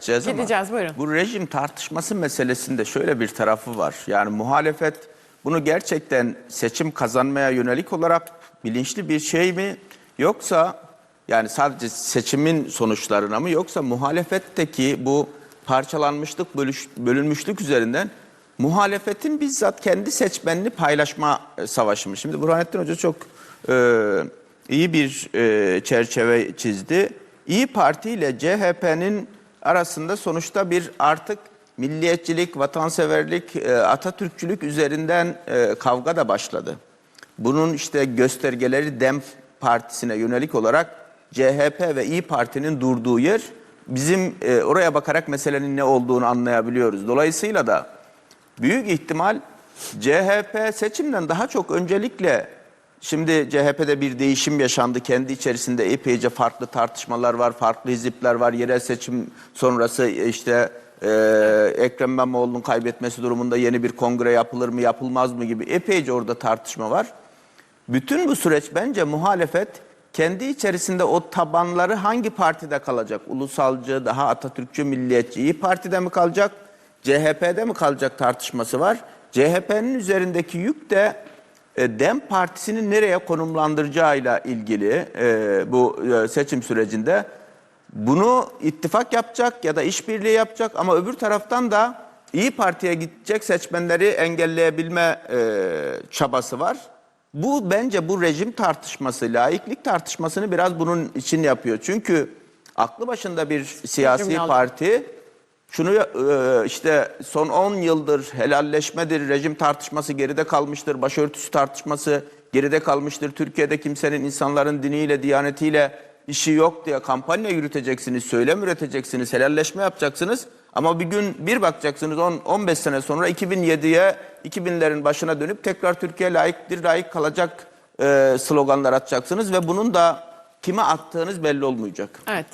gideceğiz ama Gideceğiz, buyurun. bu rejim tartışması meselesinde şöyle bir tarafı var. Yani muhalefet bunu gerçekten seçim kazanmaya yönelik olarak bilinçli bir şey mi yoksa yani sadece seçimin sonuçlarına mı yoksa muhalefetteki bu parçalanmışlık, bölüş, bölünmüşlük üzerinden muhalefetin bizzat kendi seçmenini paylaşma e, savaşı mı? Şimdi Burhanettin Hoca çok e, iyi bir e, çerçeve çizdi. İyi Parti ile CHP'nin arasında sonuçta bir artık milliyetçilik, vatanseverlik, e, Atatürkçülük üzerinden e, kavga da başladı. Bunun işte göstergeleri DEM Partisi'ne yönelik olarak CHP ve İyi Parti'nin durduğu yer bizim e, oraya bakarak meselenin ne olduğunu anlayabiliyoruz. Dolayısıyla da büyük ihtimal CHP seçimden daha çok öncelikle şimdi CHP'de bir değişim yaşandı. Kendi içerisinde epeyce farklı tartışmalar var, farklı hizipler var. Yerel seçim sonrası işte e, Ekrem İmamoğlu'nun kaybetmesi durumunda yeni bir kongre yapılır mı yapılmaz mı gibi epeyce orada tartışma var. Bütün bu süreç bence muhalefet kendi içerisinde o tabanları hangi partide kalacak? Ulusalcı, daha Atatürkçü, milliyetçi, İyi Parti'de mi kalacak? CHP'de mi kalacak tartışması var. CHP'nin üzerindeki yük de e, DEM Partisi'nin nereye konumlandıracağıyla ilgili e, bu e, seçim sürecinde bunu ittifak yapacak ya da işbirliği yapacak ama öbür taraftan da İyi Parti'ye gidecek seçmenleri engelleyebilme e, çabası var. Bu bence bu rejim tartışması, laiklik tartışmasını biraz bunun için yapıyor. Çünkü aklı başında bir siyasi parti şunu e, işte son 10 yıldır helalleşmedir, rejim tartışması geride kalmıştır, başörtüsü tartışması geride kalmıştır. Türkiye'de kimsenin insanların diniyle, diyanetiyle işi yok diye kampanya yürüteceksiniz, söylem üreteceksiniz, helalleşme yapacaksınız. Ama bir gün bir bakacaksınız 10 15 sene sonra 2007'ye 2000'lerin başına dönüp tekrar Türkiye layıktır, layık kalacak e, sloganlar atacaksınız ve bunun da kime attığınız belli olmayacak. Evet.